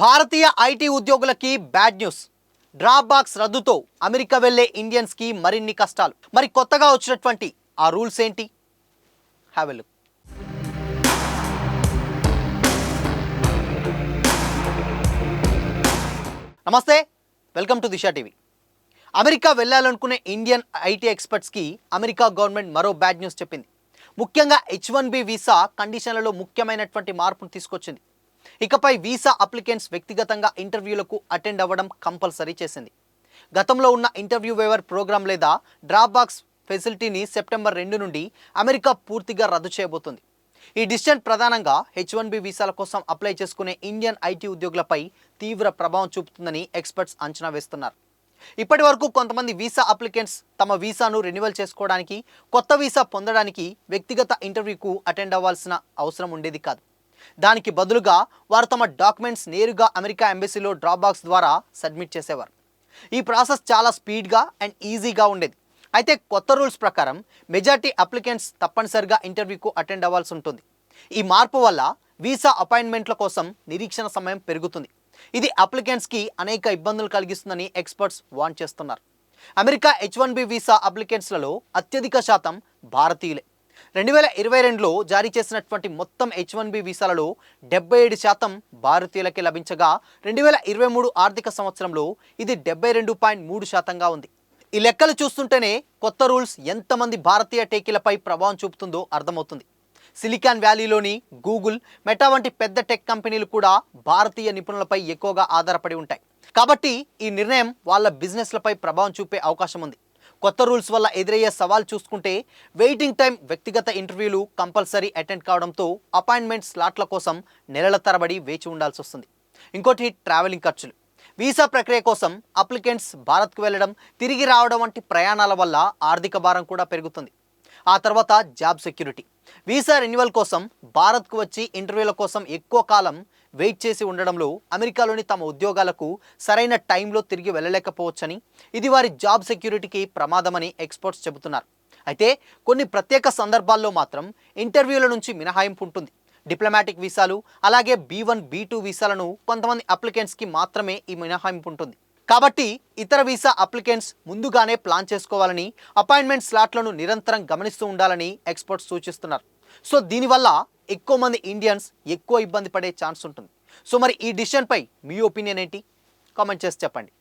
భారతీయ IT ఉద్యోగులకి bad news. Drop box రద్దుతో America వెళ్ళే ఇండియన్స్కి మరిన్ని కష్టాలు. మరి కొత్తగా వచ్చినటువంటి ఆ రూల్స్ ఏంటి? Have look. నమస్తే welcome to Disha TV. America వెళ్ళాలనుకునే Indian IT ఎక్స్పర్ట్స్కి అమెరికా గవర్నమెంట్ మరో బ్యాడ్ న్యూస్ చెప్పింది. ముఖ్యంగా హెచ్ వన్ బి వీసా కండిషన్లలో ముఖ్యమైనటువంటి మార్పును తీసుకొచ్చింది. ఇకపై వీసా అప్లికెంట్స్ వ్యక్తిగతంగా ఇంటర్వ్యూలకు అటెండ్ అవ్వడం కంపల్సరీ చేసింది. గతంలో ఉన్న ఇంటర్వ్యూ వేవర్ ప్రోగ్రామ్ లేదా డ్రాప్ బాక్స్ ఫెసిలిటీని సెప్టెంబర్ రెండు నుండి అమెరికా పూర్తిగా రద్దు చేయబోతుంది. ఈ డిసిషన్ ప్రధానంగా హెచ్ వన్ బి వీసాల కోసం అప్లై చేసుకునే ఇండియన్ ఐటీ ఉద్యోగులపై తీవ్ర ప్రభావం చూపుతుందని ఎక్స్పర్ట్స్ అంచనా వేస్తున్నారు. ఇప్పటి వరకు కొంతమంది వీసా అప్లికెంట్స్ తమ వీసాను రెన్యువల్ చేసుకోవడానికి కొత్త వీసా పొందడానికి వ్యక్తిగత ఇంటర్వ్యూకు అటెండ్ అవ్వాల్సిన అవసరం ఉండేది కాదు. దానికి బదులుగా వారు తమ డాక్యుమెంట్స్ నేరుగా అమెరికా ఎంబసీలో డ్రాప్ బాక్స్ ద్వారా సబ్మిట్ చేసేవారు. ఈ ప్రాసెస్ చాలా స్పీడ్గా అండ్ ఈజీగా ఉండేది. అయితే కొత్త రూల్స్ ప్రకారం మెజార్టీ అప్లికెంట్స్ తప్పనిసరిగా ఇంటర్వ్యూకు అటెండ్ అవ్వాల్సి ఉంటుంది. ఈ మార్పు వల్ల వీసా అపాయింట్మెంట్ల కోసం నిరీక్షణ సమయం పెరుగుతుంది. ఇది అప్లికెంట్స్కి అనేక ఇబ్బందులు కలిగిస్తుందని ఎక్స్పర్ట్స్ వాన్ చేస్తున్నారు. America H one B visa అప్లికెంట్స్లలో అత్యధిక శాతం భారతీయులే. రెండు వేల ఇరవై రెండులో జారీ చేసినటువంటి మొత్తం హెచ్ వన్ బి వీసాలలో డెబ్బై ఏడు శాతం భారతీయులకే లభించగా రెండు వేల ఇరవై మూడు ఆర్థిక సంవత్సరంలో ఇది డెబ్బై రెండు పాయింట్ మూడు శాతంగా ఉంది. ఈ లెక్కలు చూస్తుంటేనే కొత్త రూల్స్ ఎంతమంది భారతీయ టేకీలపై ప్రభావం చూపుతుందో అర్థమవుతుంది. సిలికాన్ వ్యాలీలోని గూగుల్ మెటా వంటి పెద్ద టెక్ కంపెనీలు కూడా భారతీయ నిపుణులపై ఎక్కువగా ఆధారపడి ఉంటాయి. కాబట్టి ఈ నిర్ణయం వాళ్ళ బిజినెస్లపై ప్రభావం చూపే అవకాశం ఉంది. కొత్త రూల్స్ వల్ల ఎదురయ్యే సవాల్ చూసుకుంటే వెయిటింగ్ టైం వ్యక్తిగత ఇంటర్వ్యూలు కంపల్సరీ అటెండ్ కావడంతో అపాయింట్మెంట్ స్లాట్ల కోసం నెలల తరబడి వేచి ఉండాల్సి వస్తుంది. ఇంకోటి ట్రావెలింగ్ ఖర్చులు. వీసా ప్రక్రియ కోసం అప్లికెంట్స్ భారత్కు వెళ్ళడం తిరిగి రావడం వంటి ప్రయాణాల వల్ల ఆర్థిక భారం కూడా పెరుగుతుంది. ఆ తర్వాత జాబ్ సెక్యూరిటీ. వీసా రెన్యువల్ కోసం భారత్కు వచ్చి ఇంటర్వ్యూల కోసం ఎక్కువ కాలం వెయిట్ చేసి ఉండడంలో అమెరికాలోని తమ ఉద్యోగాలకు సరైన టైంలో తిరిగి వెళ్ళలేకపోవచ్చని ఇది వారి జాబ్ సెక్యూరిటీకి ప్రమాదమని ఎక్స్పర్ట్స్ చెబుతున్నారు. అయితే కొన్ని ప్రత్యేక సందర్భాల్లో మాత్రం ఇంటర్వ్యూల నుంచి మినహాయింపు ఉంటుంది. డిప్లొమాటిక్ వీసాలు అలాగే బీ వన్ బీ టూ వీసాలను కొంతమంది అప్లికెంట్స్కి మాత్రమే ఈ మినహాయింపు ఉంటుంది. కాబట్టి ఇతర వీసా అప్లికెంట్స్ ముందుగానే ప్లాన్ చేసుకోవాలని అపాయింట్మెంట్ స్లాట్లను నిరంతరం గమనిస్తూ ఉండాలని ఎక్స్పర్ట్స్ సూచిస్తున్నారు. సో దీనివల్ల ఎక్కువ మంది ఇండియన్స్ ఎక్కువ ఇబ్బంది పడే ఛాన్స్ ఉంటుంది. సో మరి ఈ డిసిషన్పై మీ ఒపీనియన్ ఏంటి? కామెంట్ చేసి చెప్పండి.